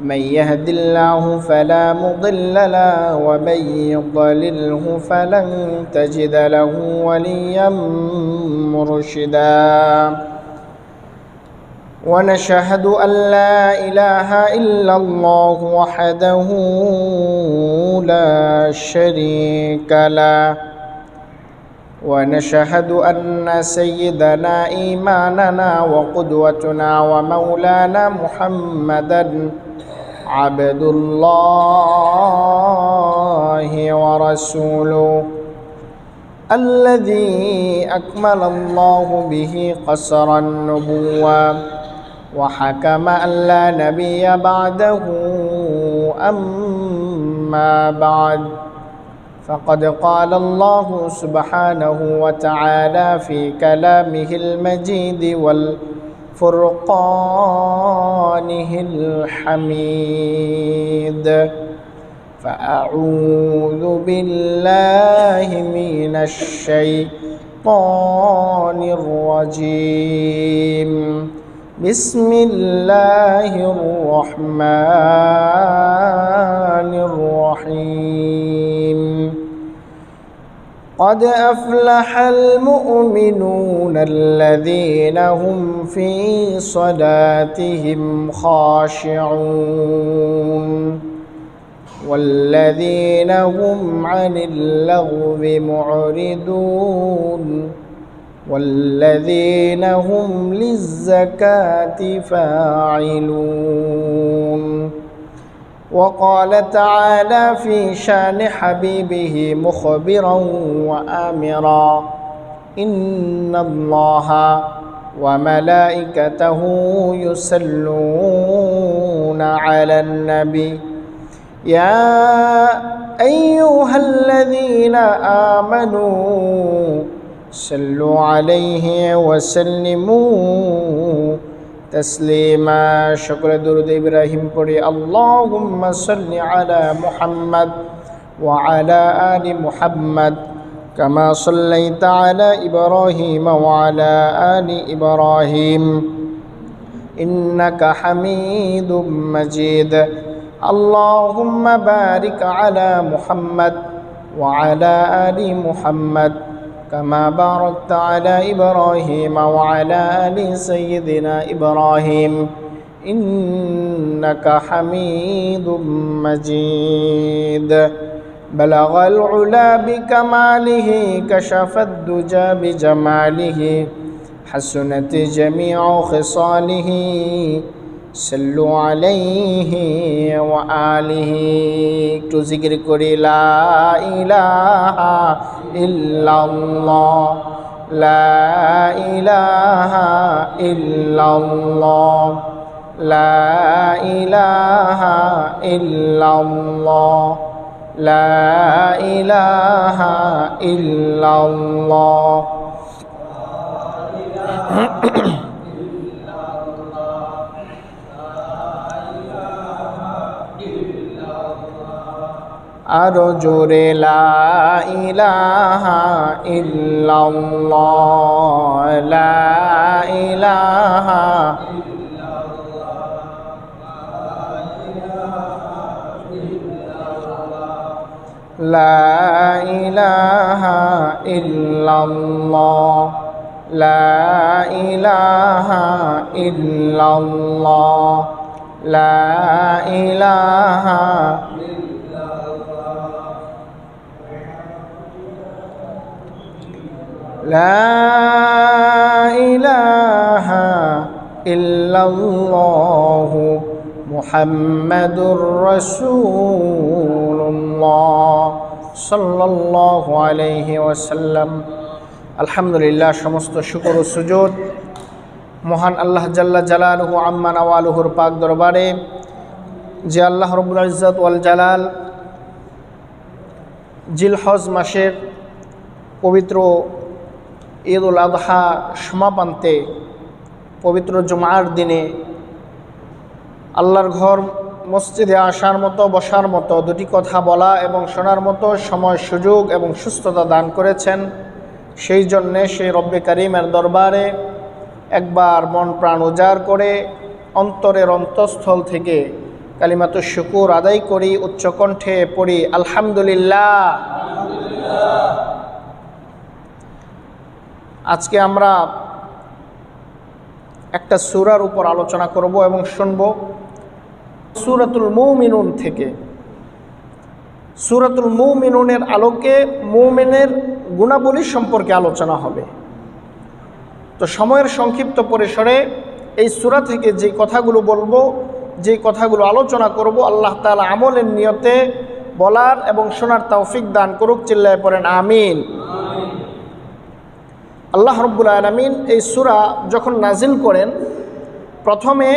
من يهد الله فلا مضل له ومن يضلله فلن تجد له وليا مرشدا. ونشهد أن لا إله إلا الله وحده لا شريك له. ونشهد أن سيدنا إيماننا وقدوتنا ومولانا محمدا عبد الله ورسوله الذي أكمل الله به قصر النبوة وحكم أن لا نبي بعده أما بعد. فقد قال الله سبحانه وتعالى في كلامه المجيد والفرقانه الحميد. فأعوذ بالله من الشيطان الرجيم. بسم الله الرحمن الرحيم. قد أفلح المؤمنون الذين هم في صلاتهم خاشعون والذين هم عن اللغو معرضون والذين هم للزكاة فاعلون وقال تعالى في شان حبيبه مخبرا وآمرا. إن الله وملائكته يصلون على النبي. يا أيها الذين آمنوا صلوا عليه وسلموا. تسليما شكر درود إبراهيم قري اللهم صل على محمد وعلى آل محمد كما صليت على إبراهيم وعلى آل إبراهيم إنك حميد مجيد اللهم بارك على محمد وعلى آل محمد كما باركت على إبراهيم وعلى آل سيدنا إبراهيم إنك حميد مجيد. بلغ العلا بكماله كشف الدجى بجماله حسنت جميع خصاله. সাল্লু আলাইহি ওয়া আলিহি, একটু জিকির করি, লা ইলাহা ইল্লাল্লাহ, লা ইলাহা ইল্লাল্লাহ, লা ইলাহা ইল্লাল্লাহ, লা ইলাহা ইল্লাল্লাহ। আরও জোরে ইলাহা ইল্লাল্লাহ লা ইলাহা লা ইলাহা ইল্লাল্লাহ লা ইলাহা ইল্লাল্লাহ লা ইলাহা لا إله إلا الله محمد رسول الله صلى الله عليه وسلم আলহামদুলিল্লাহ সমস্ত শুকর ও সুযোগ মহান আল্লাহ জাল্লা জালালহু আম্মা নওয়ালুহুর পাক দরবারে যে আল্লাহ রবুল ইজ্জত ওয়াল জালাল জিলহজ মাসের পবিত্র ঈদ উল আদহা সমাপান্তে পবিত্র জুমার দিনে আল্লাহর ঘর মসজিদে আসার মতো, বসার মতো দুটি কথা বলা এবং শোনার মতো সময়, সুযোগ এবং সুস্থতা দান করেছেন। সেই জন্যে সেই রব্বে করিমের দরবারে একবার মন প্রাণ উজাড় করে অন্তরের অন্তঃস্থল থেকে কালিমাত শুকুর আদায় করি, উচ্চকণ্ঠে পড়ি, আলহামদুলিল্লাহ। আজকে আমরা একটা সুরার উপর আলোচনা করব এবং শুনব সুরাতুল মৌমিনুন থেকে। সুরাতুল মৌমিনুনের আলোকে মৌমিনের গুণাবলী সম্পর্কে আলোচনা হবে। তো সময়ের সংক্ষিপ্ত পরিসরে এই সুরা থেকে যে কথাগুলো বলব, যে কথাগুলো আলোচনা করব, আল্লাহ তালা আমলের নিয়তে বলার এবং শোনার তৌফিক দান করুক, চিল্লায় পড়েন, আমিন। আল্লাহ রব্বুল আলমিন এই সুরা যখন নাজিল করেন, প্রথমে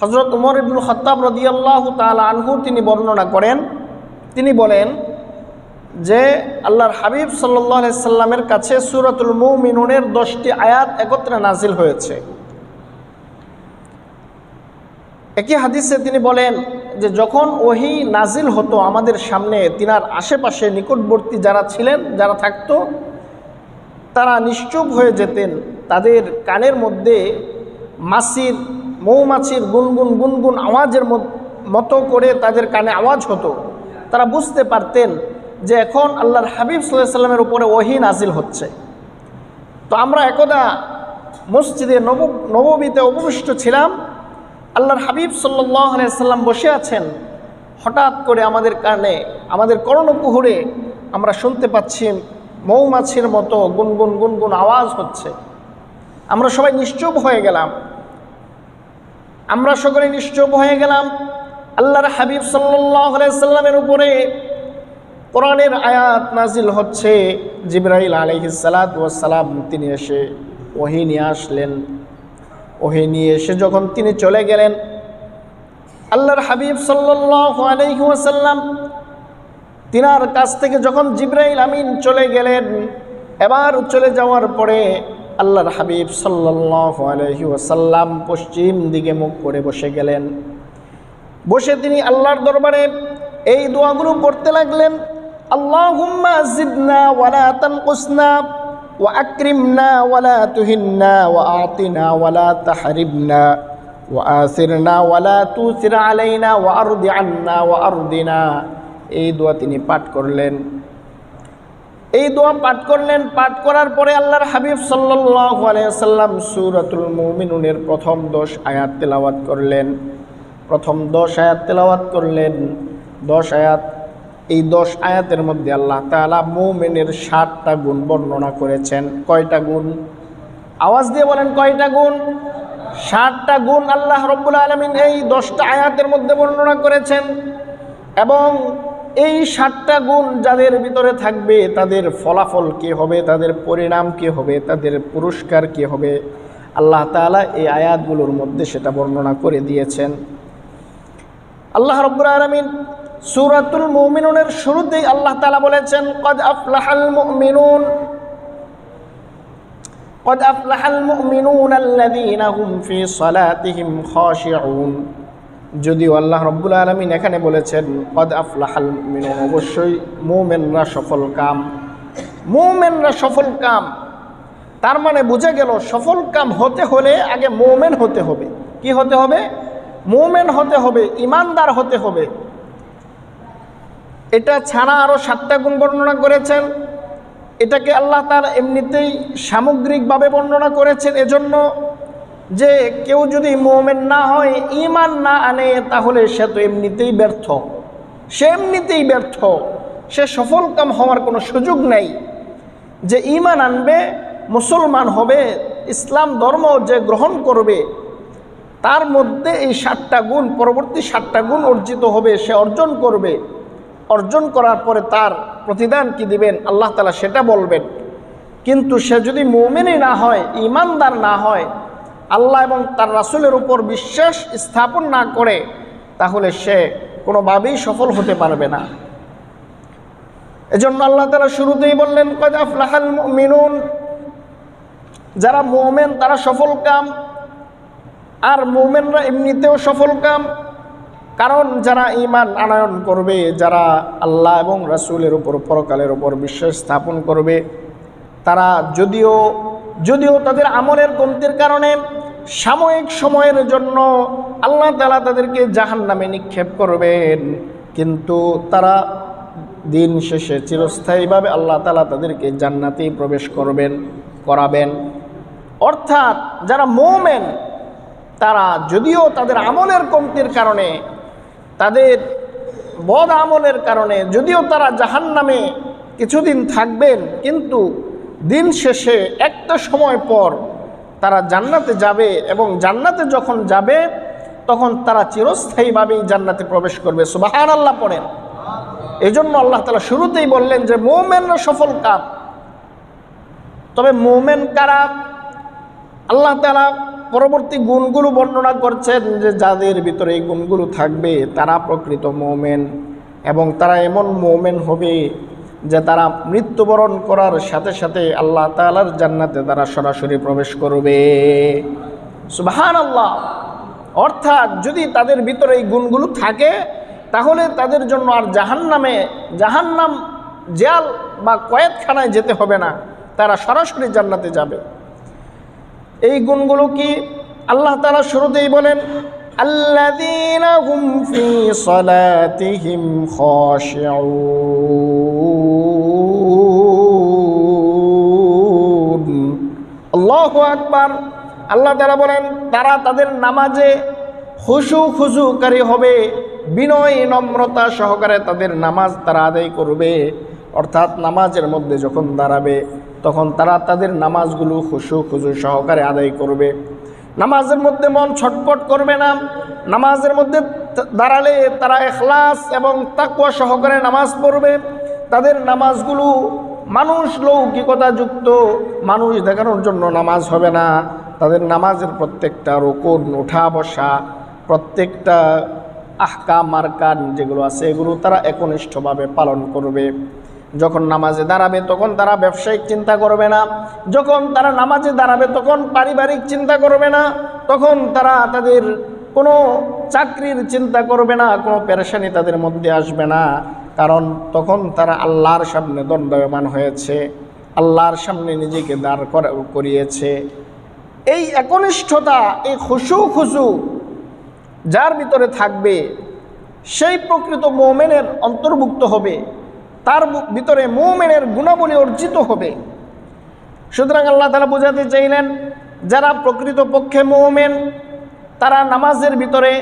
হজরত উমর ইবনুল খত্তাব রদিয়াল্লাহ তাল আনহু তিনি বর্ণনা করেন। তিনি বলেন যে, আল্লাহর হাবিব সাল্লাহ সাল্লামের কাছে সুরাতুল মৌমিনুনের দশটি আয়াত একত্রে নাজিল হয়েছে। একই হাদিসে তিনি বলেন যে, যখন ওহি নাজিল হতো আমাদের সামনে, তিনার আশেপাশে নিকটবর্তী যারা ছিলেন, যারা থাকতো তারা নিশ্চুপ হয়ে যেতেন। তাদের কানের মধ্যে মাছির, মৌমাছির গুনগুন গুনগুন আওয়াজের মতো করে তাদের কানে আওয়াজ হতো। তারা বুঝতে পারতেন যে এখন আল্লাহর হাবিব সাল্লামের উপরে ওহি নাজিল হচ্ছে। তো আমরা একদা মসজিদে নব নবমীতে উপবিষ্ট ছিলাম। আল্লাহর হাবিব সাল্লাহ সাল্লাম বসে আছেন। হঠাৎ করে আমাদের কানে, আমাদের কর্ণকুহুরে আমরা শুনতে পাচ্ছি মৌমাছির মতো গুনগুন গুনগুন আওয়াজ হচ্ছে। আমরা সবাই নিশ্চুপ হয়ে গেলাম। আমরা সকলে নিশ্চুপ হয়ে গেলাম। আল্লাহর হাবিব সাল্লামের উপরে কোরআনের আয়াত নাজিল হচ্ছে। জিব্রাহিল আলহিসালাম তিনি এসে ওহি নিয়ে আসলেন। ওহি নিয়ে এসে যখন তিনি চলে গেলেন, আল্লাহর হাবিব সাল্লাহ আলহিহাসাল্লাম তিনার কাছ থেকে যখন জিব্রাইল আমিন চলে গেলেন, এবার চলে যাওয়ার পরে আল্লাহর হাবিব সাল্লাহ ওসাল্লাম পশ্চিম দিকে মুখ করে বসে গেলেন। বসে তিনি আল্লাহর দরবারে এই দোয়াগুলো পড়তে লাগলেন, আল্লাহুম্মা ওয়ালা তুহিন্না ওয়া ওয়ালা ওয়ালা ওয়া এই দোয়া তিনি পাঠ করলেন। এই দোয়া পাঠ করলেন, পাঠ করার পরে আল্লাহর হাবিব আলাইসাল্লাম সুরাতুল মুমিনুনের প্রথম দশ আয়াত তেলাওয়াত করলেন। প্রথম দশ আয়াত তেলাওয়াত করলেন। দশ আয়াত, এই দশ আয়াতের মধ্যে আল্লাহ তালা মৌমেনের ষাটটা গুণ বর্ণনা করেছেন। কয়টা গুণ? আওয়াজ দিয়ে বলেন, কয়টা গুণ? ষাটটা গুণ আল্লাহ রব্বুল আলমিন এই দশটা আয়াতের মধ্যে বর্ণনা করেছেন। এবং এই ষাটটা গুণ যাদের ভিতরে থাকবে তাদের ফলাফল কী হবে তাদের পরিণাম কী হবে তাদের পুরস্কার কী হবে আল্লাহ তালা এই আয়াতগুলোর মধ্যে সেটা বর্ণনা করে দিয়েছেন আল্লাহ রব্বুর আলমিন সুরাতুল মুমিনুনের শুরুতেই আল্লাহ তালা বলেছেন কদ আফলাহাল মুমিনুন قد أفلح المؤمنون الذين هم في صلاتهم خاشعون যদিও আল্লাহ রব্বুল আলমিন এখানে বলেছেন, কদ আফলাহাল অবশ্যই মোমেনরা সফল কাম। মোমেনরা সফল কাম। তার মানে বুঝে গেল, সফল কাম হতে হলে আগে মোমেন হতে হবে। কি হতে হবে? মোমেন হতে হবে, ইমানদার হতে হবে। এটা ছাড়া আরও সাতটা গুণ বর্ণনা করেছেন। এটাকে আল্লাহ তার এমনিতেই সামগ্রিকভাবে বর্ণনা করেছেন। এজন্য যে কেউ যদি মোমেন না হয় ইমান না আনে, তাহলে সে তো এমনিতেই ব্যর্থ। সে এমনিতেই ব্যর্থ। সে সফল কাম হওয়ার কোনো সুযোগ নেই। যে ইমান আনবে, মুসলমান হবে, ইসলাম ধর্ম যে গ্রহণ করবে, তার মধ্যে এই সাতটা গুণ, পরবর্তী সাতটা গুণ অর্জিত হবে, সে অর্জন করবে। অর্জন করার পরে তার প্রতিদান কি দিবেন? আল্লাহ তালা সেটা বলবেন। কিন্তু সে যদি মোমেনই না হয় ইমানদার না হয় আল্লাহ এবং তার রাসুলের উপর বিশ্বাস স্থাপন না করে, তাহলে সে কোনোভাবেই সফল হতে পারবে না। এজন্য আল্লাহ তারা শুরুতেই বললেন, কদ আফলাহাল মিনুন যারা মোমেন, তারা সফল কাম, আর মোমেনরা এমনিতেও সফল কাম, কারণ যারা ইমান আনয়ন করবে, যারা আল্লাহ এবং রাসূলের উপর, পরকালের উপর বিশ্বাস স্থাপন করবে, তারা যদিও যদিও তাদের আমলের কমতির কারণে সাময়িক সময়ের জন্য আল্লাহ তালা তাদেরকে জাহান নামে নিক্ষেপ করবেন। কিন্তু তারা দিন শেষে চিরস্থায়ীভাবে আল্লাহ তালা তাদেরকে জান্নাতেই প্রবেশ করবেন, করাবেন। অর্থাৎ যারা মৌমেন, তারা যদিও তাদের আমলের কমতির কারণে, তাদের বদ আমলের কারণে যদিও তারা জাহান নামে কিছুদিন থাকবেন, কিন্তু দিন শেষে একটা সময় পর তারা জান্নাতে যাবে এবং জান্নাতে যখন যাবে, তখন তারা চিরস্থায়ীভাবেই জান্নাতে প্রবেশ করবে। সুবাহান আল্লাহ পড়েন। এই জন্য আল্লাহ তালা শুরুতেই বললেন যে, মৌমেনরা সফল কাপ তবে মৌমেন কারা? আল্লাহ তালা পরবর্তী গুণগুলো বর্ণনা করছেন যে, যাদের ভিতরে এই গুণগুলো থাকবে, তারা প্রকৃত মোমেন এবং তারা এমন মোমেন হবে যে তারা মৃত্যুবরণ করার সাথে সাথে আল্লাহ তালার জান্নাতে তারা সরাসরি প্রবেশ করবে। সুবাহান আল্লাহ অর্থাৎ যদি তাদের ভিতরে এই গুণগুলো থাকে, তাহলে তাদের জন্য আর জাহান্নামে, জাহান্নাম জেল বা কয়েকখানায় যেতে হবে না, তারা সরাসরি জান্নাতে যাবে। এই গুণগুলো কি আল্লাহ তালা শুরুতেই বলেন الذين هم في صلاتهم خاشعون আল্লাহ আকবার আল্লাহ তারা বলেন তারা তাদের নামাজে খুশু খুশুকারী হবে বিনয় নম্রতা সহকারে তাদের নামাজ তারা আদায় করবে অর্থাৎ নামাজের মধ্যে যখন দাঁড়াবে তখন তারা তাদের নামাজগুলো খুশু খুশু সহকারে আদায় করবে নামাজের মধ্যে মন ছটপট করবে না। নামাজের মধ্যে দাঁড়ালে তারা এখলাস এবং তাকুয়া সহকারে নামাজ পড়বে। তাদের নামাজগুলো মানুষ লৌকিকতা যুক্ত মানুষ দেখানোর জন্য নামাজ হবে না। তাদের নামাজের প্রত্যেকটা রোকন ওঠা বসা প্রত্যেকটা আহকা মারকান যেগুলো আছে, এগুলো তারা একনিষ্ঠভাবে পালন করবে। যখন নামাজে দাঁড়াবে তখন তারা ব্যবসায়িক চিন্তা করবে না। যখন তারা নামাজে দাঁড়াবে তখন পারিবারিক চিন্তা করবে না। তখন তারা তাদের কোনো চাকরির চিন্তা করবে না, কোনো পেরেশানি তাদের মধ্যে আসবে না। কারণ তখন তারা আল্লাহর সামনে দণ্ডায়মান হয়েছে, আল্লাহর সামনে নিজেকে দাঁড় করা, করিয়েছে। এই একনিষ্ঠতা, এই খুশু খুশু যার ভিতরে থাকবে, সেই প্রকৃত মোমেনের অন্তর্ভুক্ত হবে। তার ভিতরে মোমেনের গুণাবলী অর্জিত হবে। সুতরাং আল্লাহ তারা বোঝাতে চাইলেন, যারা প্রকৃত পক্ষে মোমেন, তারা নামাজের ভিতরে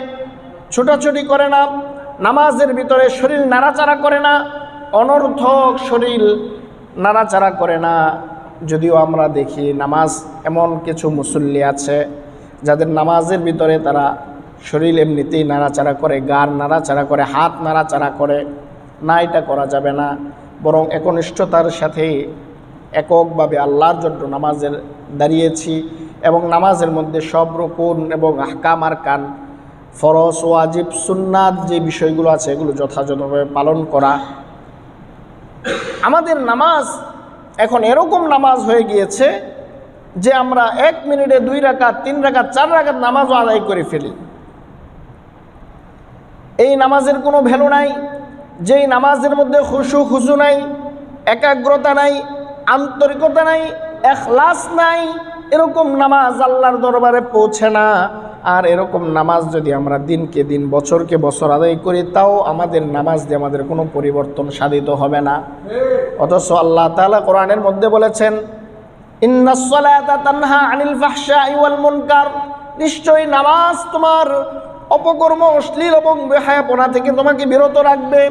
ছোটাছুটি করে না, নামাজের ভিতরে শরীর নাড়াচাড়া করে না, অনর্থক শরীর নাড়াচাড়া করে না। যদিও আমরা দেখি নামাজ এমন কিছু মুসল্লি আছে, যাদের নামাজের ভিতরে তারা শরীর এমনিতেই নাড়াচাড়া করে, গার নাড়াচাড়া করে, হাত নাড়াচাড়া করে। না এটা করা যাবে না। বরং একনিষ্ঠতার সাথে এককভাবে আল্লাহর জন্য নামাজের দাঁড়িয়েছি এবং নামাজের মধ্যে সব রকম এবং আহকাম আর কান ফরস ওয়াজিব, সুন্নাত যে বিষয়গুলো আছে এগুলো যথাযথভাবে পালন করা। আমাদের নামাজ এখন এরকম নামাজ হয়ে গিয়েছে যে আমরা এক মিনিটে দুই রাকাত, তিন রাকাত, চার রাকাত নামাজও আদায় করে ফেলি। এই নামাজের কোনো ভ্যালু নাই। যেই নামাজের মধ্যে খুশু খুশু নাই, একাগ্রতা নাই, আন্তরিকতা নাই, এখলাস নাই, এরকম নামাজ আল্লাহর দরবারে পৌঁছে না। আর এরকম নামাজ যদি আমরা দিনকে দিন, বছরকে বছর আদায় করি, তাও আমাদের নামাজ দিয়ে আমাদের কোনো পরিবর্তন সাধিত হবে না। অথচ আল্লাহ তাআলা কোরআনের মধ্যে বলেছেন নিশ্চয়ই নামাজ তোমার অপকর্ম অশ্লীল এবং বেহায়াপনা থেকে তোমাকে বিরত রাখবে।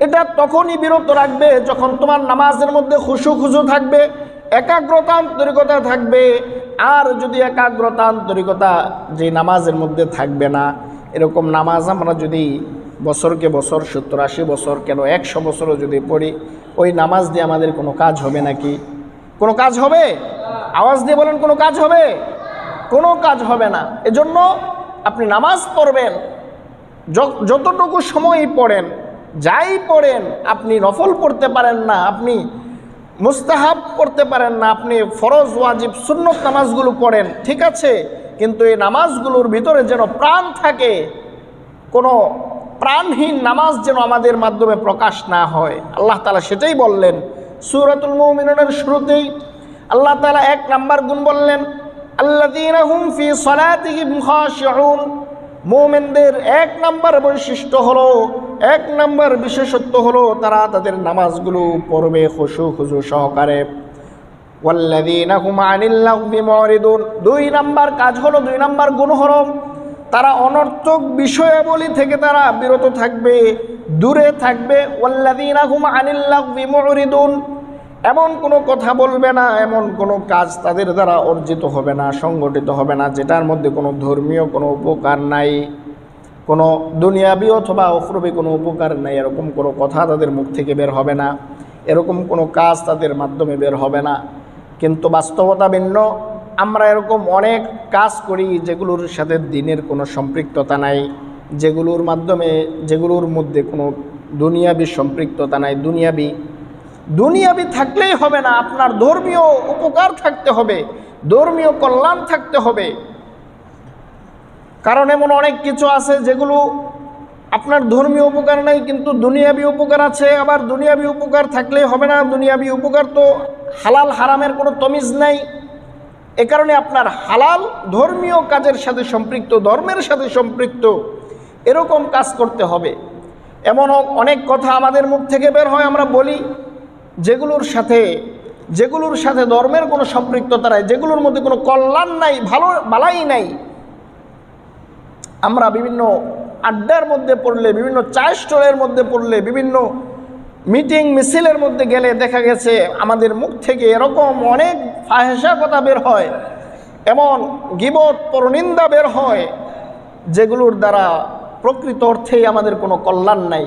এটা তখনই বিরত রাখবে যখন তোমার নামাজের মধ্যে খুশু খুশু থাকবে একাগ্রতা আন্তরিকতা থাকবে। আর যদি একাগ্রতা আন্তরিকতা যে নামাজের মধ্যে থাকবে না, এরকম নামাজ আমরা যদি বছরকে বছর, সত্তর আশি বছর, কেন একশো বছরও যদি পড়ি, ওই নামাজ দিয়ে আমাদের কোনো কাজ হবে নাকি? কোনো কাজ হবে? আওয়াজ দিয়ে বলেন কোনো কাজ হবে? কোনো কাজ হবে না। এজন্য আপনি নামাজ পড়বেন। যতটুকু সময়ই পড়েন, যাই পড়েন, আপনি নফল পড়তে পারেন না, আপনি মুস্তাহাব পড়তে পারেন না, আপনি ফরজ, ওয়াজিব, সুন্নত নামাজগুলো পড়েন, ঠিক আছে? কিন্তু এই নামাজগুলোর ভিতরে যেন প্রাণ থাকে, কোনো প্রাণহীন নামাজ যেন আমাদের মাধ্যমে প্রকাশ না হয়। আল্লাহ তালা সেটাই বললেন। সুরাতুল মৌমিনের শুরুতেই আল্লাহ তালা এক নাম্বার গুণ বললেন হুম ফি মুমিনদের এক নাম্বার বৈশিষ্ট্য হলো, এক নাম্বার বিশেষত্ব হলো তারা তাদের নামাজগুলো পড়বে খুশু খুশু সহকারে। দুই নাম্বার কাজ হলো, দুই নাম্বার গুণ তারা অনর্থক বিষয়াবলী থেকে তারা বিরত থাকবে, দূরে থাকবে। ওয়াল্লাযীনা হুম আনিল লাগবি এমন কোনো কথা বলবে না, এমন কোনো কাজ তাদের দ্বারা অর্জিত হবে না, সংগঠিত হবে না, যেটার মধ্যে কোনো ধর্মীয় কোনো উপকার নাই, কোনো দুনিয়াবি অথবা অফরবি কোনো উপকার নাই, এরকম কোনো কথা তাদের মুখ থেকে বের হবে না, এরকম কোনো কাজ তাদের মাধ্যমে বের হবে না। কিন্তু বাস্তবতা ভিন্ন, আমরা এরকম অনেক কাজ করি যেগুলোর সাথে দিনের কোনো সম্পৃক্ততা নাই, যেগুলোর মাধ্যমে, যেগুলোর মধ্যে কোনো দুনিয়াবি সম্পৃক্ততা নাই, দুনিয়াবি দুনিয়াবি থাকলেই হবে না, আপনার ধর্মীয় উপকার থাকতে হবে, ধর্মীয় কল্যাণ থাকতে হবে। কারণ এমন অনেক কিছু আছে যেগুলো আপনার ধর্মীয় উপকার নাই, কিন্তু দুনিয়াবি উপকার আছে, আবার দুনিয়াবি উপকার থাকলেই হবে না, দুনিয়াবি উপকার তো হালাল হারামের কোনো তমিজ নাই। এ কারণে আপনার হালাল ধর্মীয় কাজের সাথে সম্পৃক্ত, ধর্মের সাথে সম্পৃক্ত এরকম কাজ করতে হবে। এমন অনেক কথা আমাদের মুখ থেকে বের হয়, আমরা বলি যেগুলোর সাথে যেগুলোর সাথে ধর্মের কোনো সম্পৃক্ততা নাই, যেগুলোর মধ্যে কোনো কল্যাণ নাই, ভালো, বালাই নাই, আমরা বিভিন্ন আড্ডার মধ্যে পড়লে, বিভিন্ন চা স্টলের মধ্যে পড়লে, বিভিন্ন মিটিং, মিছিলের মধ্যে গেলে দেখা গেছে আমাদের মুখ থেকে এরকম অনেক ফাহেসা কথা বের হয়, এমন গিবত, পরনিন্দা বের হয়, যেগুলোর দ্বারা প্রকৃত অর্থেই আমাদের কোনো কল্যাণ নাই,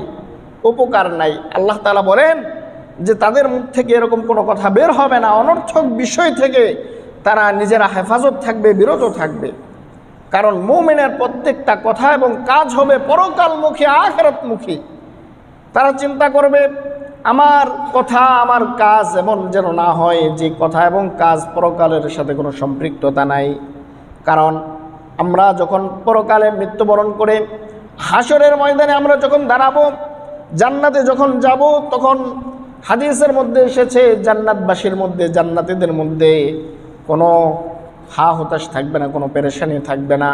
উপকার নাই। আল্লাহ তালা বলেন যে তাদের মুখ থেকে এরকম কোনো কথা বের হবে না। অনর্থক বিষয় থেকে তারা নিজেরা হেফাজত থাকবে, বিরত থাকবে। কারণ মুমিনের প্রত্যেকটা কথা এবং কাজ হবে পরকালমুখী আখেরাতমুখী তারা চিন্তা করবে, আমার কথা, আমার কাজ এমন যেন না হয়, যে কথা এবং কাজ পরকালের সাথে কোনো সম্পৃক্ততা নাই। কারণ আমরা যখন পরকালে মৃত্যুবরণ করে হাসরের ময়দানে আমরা যখন দাঁড়াবো, জান্নাতে যখন যাব, তখন হাদিসের মধ্যে এসেছে, জান্নাতবাসীর মধ্যে, জান্নাতীদের মধ্যে কোনো হা হতাশ থাকবে না, কোনো পেরেশানি থাকবে না,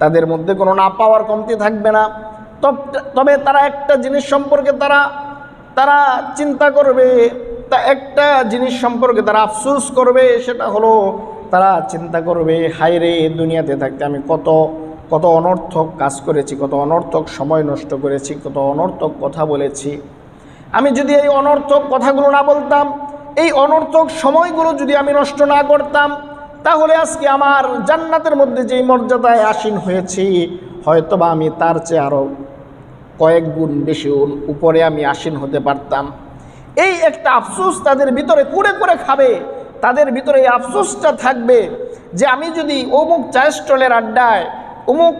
তাদের মধ্যে কোনো না পাওয়ার কমতি থাকবে না। তবে তারা একটা জিনিস সম্পর্কে তারা তারা চিন্তা করবে, তা একটা জিনিস সম্পর্কে তারা আফসোস করবে, সেটা হলো তারা চিন্তা করবে, হায় রে, দুনিয়াতে থাকতে আমি কত কত অনর্থক কাজ করেছি, কত অনর্থক সময় নষ্ট করেছি, কত অনর্থক কথা বলেছি। আমি যদি এই অনর্থক কথাগুলো না বলতাম, এই অনর্থক সময়গুলো যদি আমি নষ্ট না করতাম, তাহলে আজকে আমার জান্নাতের মধ্যে যেই মর্যাদায় আসীন হয়েছি, হয়তোবা আমি তার চেয়ে আরও কয়েক গুণ বেশি উপরে আমি আসীন হতে পারতাম। এই একটা আফসোস তাদের ভিতরে কুড়ে করে খাবে, তাদের ভিতরে এই আফসোসটা থাকবে যে আমি যদি অমুক চা স্টলের আড্ডায়, অমুক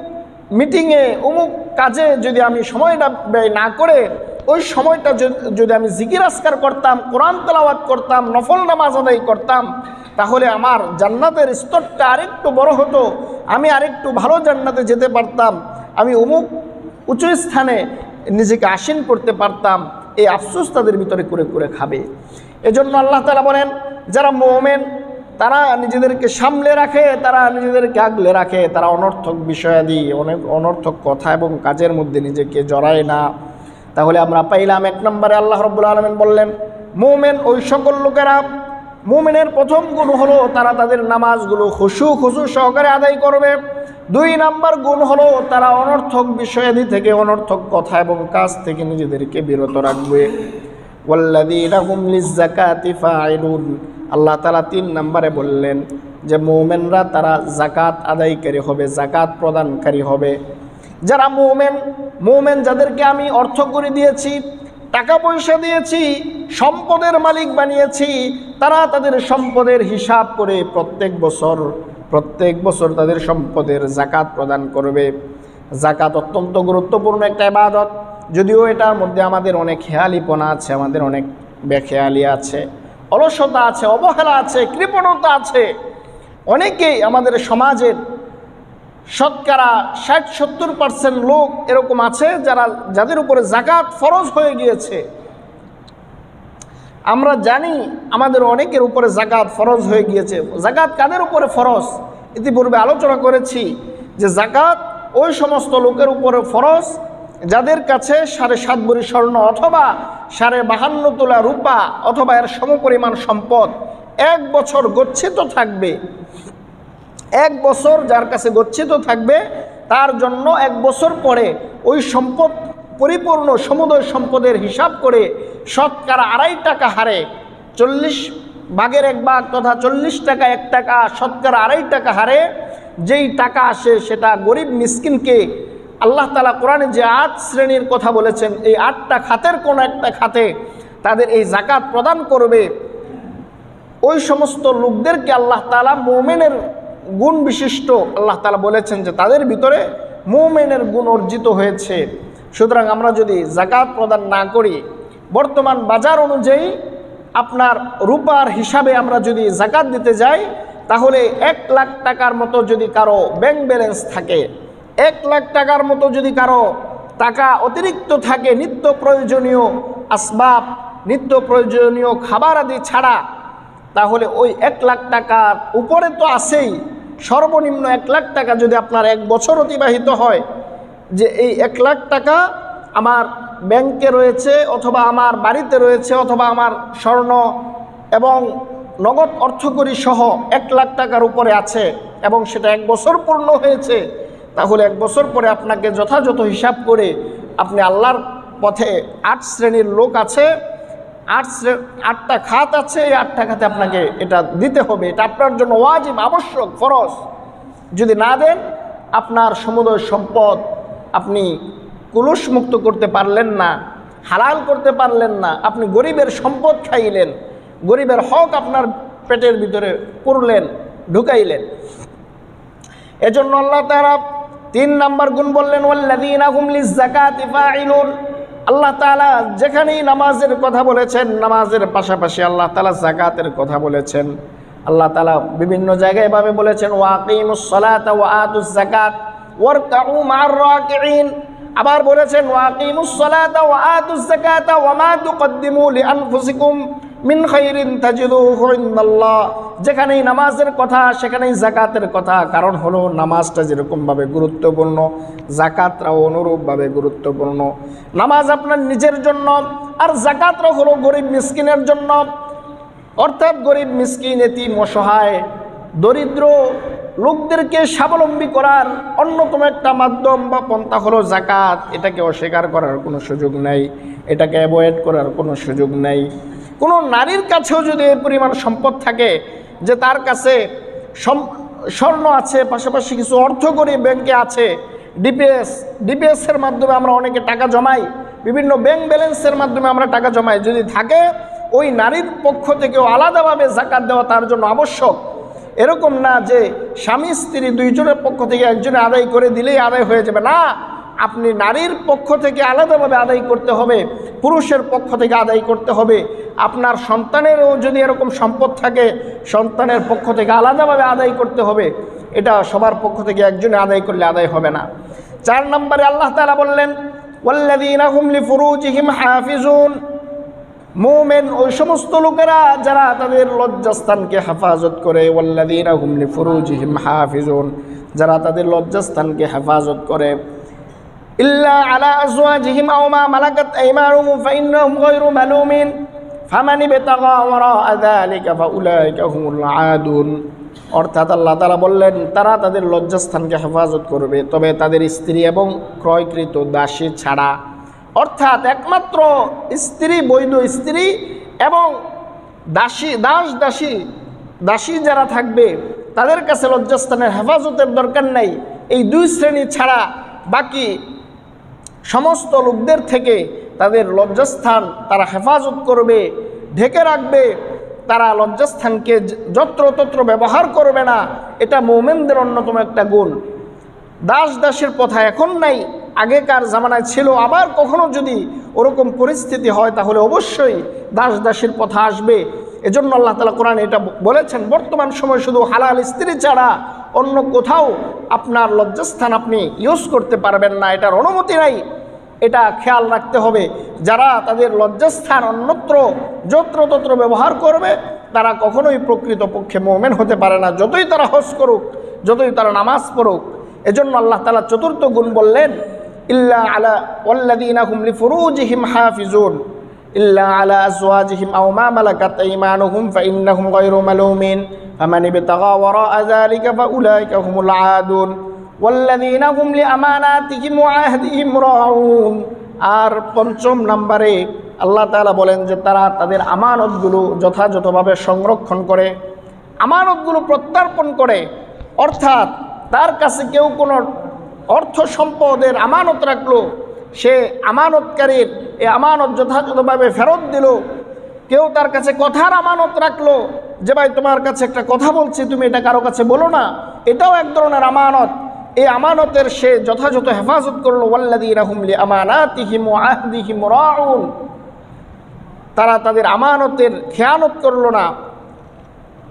মিটিংয়ে, অমুক কাজে যদি আমি সময়টা ব্যয় না করে ওই সময়টা যদি- আমি জিকির আসকার করতাম, কোরআন তেলাওয়াত করতাম, নফল নামাজ আদায় করতাম, তাহলে আমার জান্নাতের স্তরটা আরেকটু বড় হতো, আমি আরেকটু ভালো জান্নাতে যেতে পারতাম, আমি অমুক উঁচু স্থানে নিজেকে আসীন করতে পারতাম, এই আফসোস তাদের ভিতরে করে করে খাবে। এজন্য আল্লাহ তালা বলেন, যারা মোমেন, তারা নিজেদেরকে সামলে রাখে, তারা নিজেদেরকে আগলে রাখে, তারা অনর্থক বিষয়াদি, অনেক অনর্থক কথা এবং কাজের মধ্যে নিজেকে জড়ায় না। তাহলে আমরা পাইলাম এক নম্বরে আল্লাহ রব্বুল আলমিন বললেন, মোমেন ওই সকল লোকেরা, মুমিনের প্রথম গুণ হলো তারা তাদের নামাজগুলো খুশু খুশু সহকারে আদায় করবে। দুই নাম্বার গুণ হলো তারা অনর্থক বিষয়াদি থেকে অনর্থক কথা এবং কাজ থেকে নিজেদেরকে বিরত রাখবে। আল্লাহ তালা তিন নম্বরে বললেন যে, মুমিনরা তারা জাকাত আদায়কারী হবে জাকাত প্রদানকারী হবে। যারা মুমেন মুমেন যাদেরকে আমি অর্থ করে দিয়েছি, টাকা পয়সা দিয়েছি, সম্পদের মালিক বানিয়েছি, তারা তাদের সম্পদের হিসাব করে প্রত্যেক বছর প্রত্যেক বছর তাদের সম্পদের জাকাত প্রদান করবে। জাকাত অত্যন্ত গুরুত্বপূর্ণ একটা ইবাদত। যদিও এটার মধ্যে আমাদের অনেক খেয়ালিপনা আছে, আমাদের অনেক বেখেয়ালি আছে, অলসতা আছে, অবহেলা আছে, কৃপণতা আছে। অনেকেই আমাদের সমাজের শতকরা ষাট, সত্তর পার্সেন্ট লোক এরকম আছে যারা, যাদের উপরে জাকাত ফরজ হয়ে গিয়েছে। আমরা জানি আমাদের অনেকের উপরে জাকাত ফরজ হয়ে গিয়েছে। জাকাত কাদের উপরে ফরজ? ইতিপূর্বে আলোচনা করেছি যে জাকাত ওই সমস্ত লোকের উপরে ফরজ যাদের কাছে সাড়ে সাত বড়ি স্বর্ণ অথবা সাড়ে বাহান্ন তোলা রূপা অথবা এর সমপরিমাণ সম্পদ এক বছর গচ্ছিত থাকবে। এক বছর যার কাছে গচ্ছিত থাকবে, তার জন্য এক বছর পরে ওই সম্পদ, পরিপূর্ণ সমুদয় সম্পদের হিসাব করে শতকরা আড়াই টাকা হারে চল্লিশ ভাগের এক বাঘ তথা চল্লিশ টাকা এক টাকা শতকরা আড়াই টাকা হারে যেই টাকা আসে সেটা গরিব মিসকিনকে আল্লাহ তালা কোরআনে যে আট শ্রেণির কথা বলেছেন, এই আটটা খাতের কোনো একটা খাতে তাদের এই জাকাত প্রদান করবে। ওই সমস্ত লোকদেরকে আল্লাহ তালা মোমেনের গুণ বিশিষ্ট আল্লাহ তালা বলেছেন যে তাদের ভিতরে মোমেনের গুণ অর্জিত হয়েছে। সুতরাং আমরা যদি জাকাত প্রদান না করি, বর্তমান বাজার অনুযায়ী আপনার রূপার হিসাবে আমরা যদি জাকাত দিতে যাই, তাহলে এক লাখ টাকার মতো যদি কারও ব্যাংক ব্যালেন্স থাকে, এক লাখ টাকার মতো যদি কারও টাকা অতিরিক্ত থাকে, নিত্য প্রয়োজনীয় আসবাব, নিত্য প্রয়োজনীয় খাবার আদি ছাড়া তাহলে ওই এক লাখ টাকার উপরে তো আছেই। সর্বনিম্ন এক লাখ টাকা যদি আপনার এক বছর অতিবাহিত হয়, যে এই এক লাখ টাকা আমার ব্যাংকে রয়েছে অথবা আমার বাড়িতে রয়েছে অথবা আমার স্বর্ণ এবং নগদ অর্থকরী সহ এক লাখ টাকার উপরে আছে এবং সেটা এক বছর পূর্ণ হয়েছে, তাহলে এক বছর পরে আপনাকে যথাযথ হিসাব করে আপনি আল্লাহর পথে আট শ্রেণির লোক আছে আট আটটা খাত আছে, এই আটটা খাতে আপনাকে এটা দিতে হবে। এটা আপনার জন্য ওয়াজিব, আবশ্যক, ফরজ। যদি না দেন, আপনার সমুদয় সম্পদ আপনি কুলুষ মুক্ত করতে পারলেন না, হালাল করতে পারলেন না, আপনি গরিবের সম্পদ খাইলেন, গরিবের হক আপনার পেটের ভিতরে পুরলেন, ঢুকাইলেন। এজন্য আল্লাহ তারা তিন নাম্বার গুণ বললেন, ওয়াল্লাযীনা হুম লিয-যাকাতি ফাঈলুন। আল্লাহ তালা যেখানেই নামাজের কথা বলেছেন, নামাজের পাশাপাশি আল্লাহ তালা জাকাতের কথা বলেছেন। আল্লাহ তালা বিভিন্ন জায়গায় এভাবে বলেছেন ওয়াকিমুস সালাতা ওয়া আতুজ যাকাত, ওয়ারকাউ মা'আর রাকিঈন। আবার বলেছেন ওয়াকিমুসলাত সালাতা ওয়া আতুজ যাকাতা, ওয়া মা তুকদ্দিমু লিআনফুসিকুম মিন খাইরিন তাজিদুহু ইনদাল্লাহ। যেখানেই নামাজের কথা, সেখানেই জাকাতের কথা। কারণ হলো, নামাজটা যেরকমভাবে গুরুত্বপূর্ণ জাকাতরাও অনুরূপভাবে গুরুত্বপূর্ণ। নামাজ আপনার নিজের জন্য, আর জাকাতরাও হলো গরিব মিসকিনের জন্য। অর্থাৎ গরিব মিসকিন, এতিম, অসহায়, দরিদ্র লোকদেরকে স্বাবলম্বী করার অন্যতম একটা মাধ্যম বা পন্থা হলো জাকাত এটাকে অস্বীকার করার কোনো সুযোগ নেই, এটাকে অ্যাভয়েড করার কোনো সুযোগ নেই। কোনো নারীর কাছেও যদি এই পরিমাণ সম্পদ থাকে যে তার কাছে স্বর্ণ আছে, পাশাপাশি কিছু অর্থ করে ব্যাংকে আছে ডিপিএস ডিপিএসের মাধ্যমে আমরা অনেকে টাকা জমাই, বিভিন্ন ব্যাংক ব্যালেন্সের মাধ্যমে আমরা টাকা জমাই, যদি থাকে ওই নারীর পক্ষ থেকেও আলাদাভাবে জাকাত দেওয়া তার জন্য আবশ্যক। এরকম না যে স্বামী, স্ত্রী দুইজনের পক্ষ থেকে একজনে আদায় করে দিলেই আদায় হয়ে যাবে। না আপনি নারীর পক্ষ থেকে আলাদাভাবে আদায় করতে হবে, পুরুষের পক্ষ থেকে আদায় করতে হবে। আপনার সন্তানেরও যদি এরকম সম্পদ থাকে, সন্তানের পক্ষ থেকে আলাদাভাবে আদায় করতে হবে। এটা সবার পক্ষ থেকে একজনে আদায় করলে আদায় হবে না। চার নম্বরে আল্লাহ তালা বললেন হাফিজুন। মোমেন ওই সমস্ত লোকেরা যারা তাদের লজ্জাস্থানকে হেফাজত করে, ওয়াল্লাযীনা হুম লিফুরুজিহিম হাফিজুন। যারা তাদের লজ্জাস্থানকে হেফাজত করে ইল্লা আলা আজওয়াজিহিম আও মা মালাকাত আইমানুহুম ফাইন্নাহুম গায়রু মালুমিন ফামান ইবতাগা ওয়ারাআ যালিকা ফাউলাইকা হুমুল আদুন অর্থাৎ আল্লাহ তাআলা বললেন, তারা তাদের লজ্জাস্থানকে হেফাজত করবে। তবে তাদের স্ত্রী এবং ক্রয়কৃত দাসী ছাড়া। অর্থাৎ একমাত্র স্ত্রী, বৈধ স্ত্রী এবং দাসী, দাস দাসী দাসী যারা থাকবে, তাদের কাছে লজ্জাস্থানের হেফাজতের দরকার নাই। এই দুই শ্রেণি ছাড়া বাকি সমস্ত লোকদের থেকে তাদের লজ্জাস্থান তারা হেফাজত করবে, ঢেকে রাখবে। তারা লজ্জাস্থানকে যত্রতত্র ব্যবহার করবে না। এটা মোমেনদের অন্যতম একটা গুণ। দাস দাসের প্রথা এখন নাই, আগেকার জামানায় ছিল। আবার কখনো যদি ওরকম পরিস্থিতি হয়, তাহলে অবশ্যই দাস দাসীর পথা আসবে। এজন্য আল্লাহ তালা কোরআন এটা বলেছেন, বর্তমান সময় শুধু হালাল স্ত্রী ছাড়া অন্য কোথাও আপনার লজ্জাস্থান আপনি ইউজ করতে পারবেন না, এটার অনুমতি নাই। এটা খেয়াল রাখতে হবে, যারা তাদের লজ্জাস্থান অন্যত্র, যত্রতত্র ব্যবহার করবে, তারা কখনোই প্রকৃত পক্ষে মোমেন হতে পারে না। যতই তারা হজ করুক, যতই তারা নামাজ পড়ুক, এজন্য আল্লাহ তালা চতুর্থ গুণ বললেন, ইল্লা আলা ওয়াল্লাদিনা হুম লিফুরুজিহিম হাফিজুন। ইল্লা আলা আজওয়াজিহিম আও মা মালাকাত আইমানুহুম ফাইন্নাহুম গায়রু মালুমিন ফামান ইবতাগা ওয়ারা'a যালিকা ফাউলাইকা হুমুল আদুন والذين هم لأماناتهم وعهدهم راعون আর পঞ্চম নম্বরে আল্লাহ তাআলা বলেন যে তারা তাদের আমানতগুলো যথাযথভাবে সংরক্ষণ করে আমানতগুলো প্রত্যার্পণ করে অর্থাৎ তার কাছে কেউ কোনো অর্থ সম্পদের আমানত রাখলো সে আমানতকারীর এই আমানত যথাযথভাবে ফেরত দিল। কেউ তার কাছে কথার আমানত রাখল যে, ভাই, তোমার কাছে একটা কথা বলছি, তুমি এটা কারও কাছে বলো না। এটাও এক ধরনের আমানত। এই আমানতের সে যথাযথ হেফাজত করল ওয়াল্লাদিনা হুমলি আমানাতিহিম তারা তাদের আমানতের খেয়ানত করল না।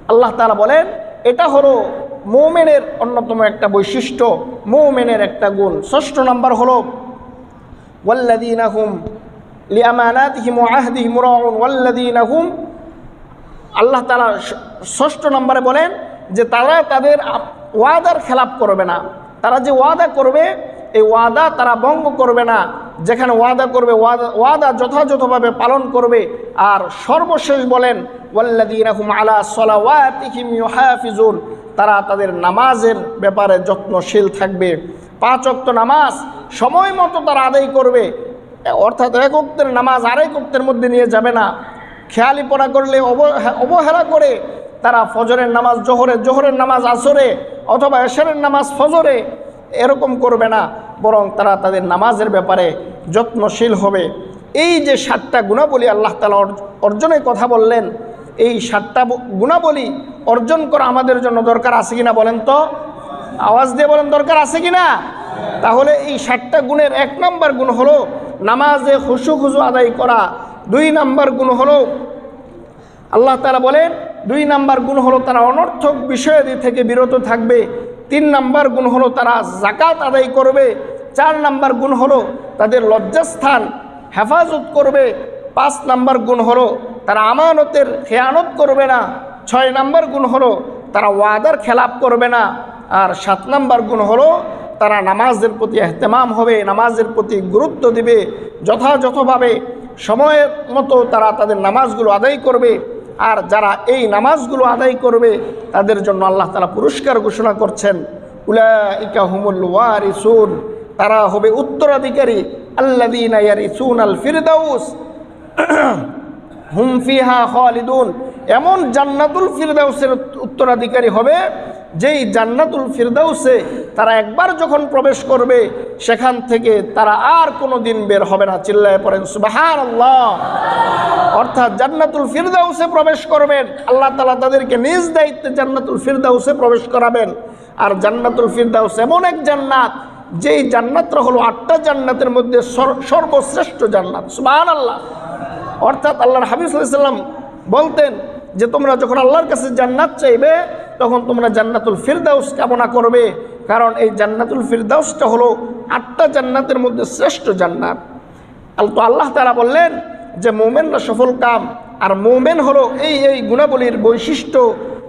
আল্লাহ তাআলা বলেন, এটা হলো মৌমেনের অন্যতম একটা বৈশিষ্ট্য, মৌমেনের একটা গুণ। ষষ্ঠ নম্বর হলো ওয়াল্লাদিনা হুম লিয়ামানাতিহিম আহদিহিম রাউন ওয়াল্লাদিনা হুম আল্লাহ তালা ষষ্ঠ নম্বরে বলেন যে তারা তাদের ওয়াদার খেলাপ করবে না। তারা যে ওয়াদা করবে, এই ওয়াদা তারা ভঙ্গ করবে না। যেখানে ওয়াদা করবে, ওয়াদা ওয়াদা যথাযথভাবে পালন করবে। আর সর্বশেষ বলেন ওয়াল্লাদিনাহুম আলা সলাওয়াতিহিম ইউহাফিজুন তারা তাদের নামাজের ব্যাপারে যত্নশীল থাকবে। পাঁচ অক্ত নামাজ সময় মতো তারা আদায় করবে। অর্থাৎ এক অক্তের নামাজ আরেক অক্তের মধ্যে নিয়ে যাবে না। খেয়ালি পড়া করলে অবহে- অবহেলা করে তারা ফজরের নামাজ জোহরে জোহরের নামাজ আসরে অথবা এশরের নামাজ ফজরে এরকম করবে না, বরং তারা তাদের নামাজের ব্যাপারে যত্নশীল হবে। এই যে সাতটা গুণাবলী আল্লাহ তালা অর্জ- অর্জনের কথা বললেন, এই সাতটা গুণাবলী অর্জন করা আমাদের জন্য দরকার আছে কিনা বলেন তো? আওয়াজ দিয়ে বলেন, দরকার আছে কিনা তাহলে এই ষাটটা গুণের এক নম্বর গুণ হলো নামাজে খুশু খুশু আদায় করা। দুই নাম্বার গুণ হলো, আল্লাহ তালা বলেন, দুই নাম্বার গুণ হলো তারা অনর্থক বিষয়াদি থেকে বিরত থাকবে। তিন নাম্বার গুণ হলো তারা জাকাত আদায় করবে। চার নাম্বার গুণ হলো তাদের লজ্জাস্থান হেফাজত করবে। পাঁচ নাম্বার গুণ হলো তারা আমানতের খেয়ানত করবে না। ছয় নাম্বার গুণ হলো তারা ওয়াদার খেলাপ করবে না। আর সাত নাম্বার গুণ হলো তারা নামাজের প্রতি এহতেমাম হবে, নামাজের প্রতি গুরুত্ব দিবে। যথাযথভাবে সময়ের মতো তারা তাদের নামাজগুলো আদায় করবে আর যারা এই নামাজগুলো আদায় করবে তাদের জন্য আল্লাহ তালা পুরস্কার ঘোষণা করছেন। উলা ইকা হুমুল ওয়ারিসুন, তারা হবে উত্তরাধিকারী। আল্লাদিন ইয়ারিসুন আল ফিরদাউস, হুম ফিহা খালিদুন। এমন জান্নাতুল ফিরদাউসের উত্তরাধিকারী হবে যেই জান্নাতুল ফিরদাউসে তারা একবার যখন প্রবেশ করবে, সেখান থেকে তারা আর কোনো দিন বের হবে না। চিল্লায় পড়েন সুবাহান আল্লাহ অর্থাৎ জান্নাতুল ফিরদাউসে প্রবেশ করবেন, আল্লাহ তালা তাদেরকে নিজ দায়িত্বে জান্নাতুল ফিরদাউসে প্রবেশ করাবেন। আর জান্নাতুল ফিরদাউস এমন এক জান্নাত, যেই জান্নাতটা হলো আটটা জান্নাতের মধ্যে সর্বশ্রেষ্ঠ জান্নাত সুবাহান আল্লাহ অর্থাৎ আল্লাহর সাল্লাম বলতেন যে, তোমরা যখন আল্লাহর কাছে জান্নাত চাইবে তখন তোমরা জান্নাতুল ফিরদাউস কামনা করবে। কারণ এই জান্নাতুল ফিরদাউসটা হলো আটটা জান্নাতের মধ্যে শ্রেষ্ঠ জান্নাত। তো আল্লাহ তারা বললেন যে, মোমেনরা সফল কাম, আর মোমেন হলো এই এই গুণাবলীর বৈশিষ্ট্য।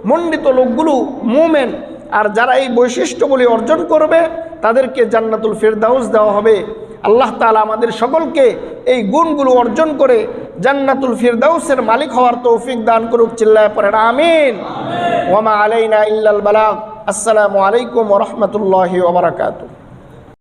মণ্ডিত লোকগুলো মোমেন, আর যারা এই বৈশিষ্ট্যগুলি অর্জন করবে, তাদেরকে জান্নাতুল ফিরদাউস দেওয়া হবে। আল্লাহ তালা আমাদের সকলকে এই গুণগুলো অর্জন করে জান্নাতুল ফিরদাউসের মালিক হওয়ার তৌফিক দান করুক, চিল্লায় পড়েন, আমিন। ওমা আলাইনা ইল্লাল বালাক আসসালামু আলাইকুম রাহমাতুল্লাহি ওয়া বারাকাতুহু।